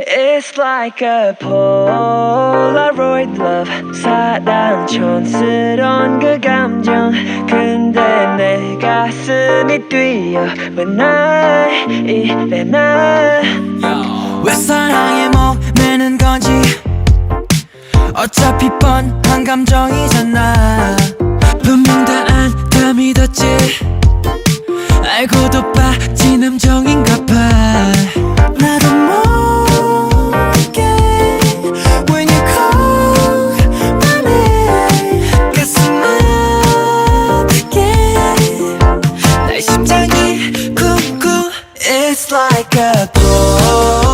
It's like a Polaroid love. 사랑촌스러운 그 감정. 근데 내 가슴이 뛰어 왜날 이래 나왜 사랑에 목매는 건지? 어차피 뻔한 감정이잖아. 분명 다안다 믿었지. 알고도 빠진 함정인가 봐. like a ghost.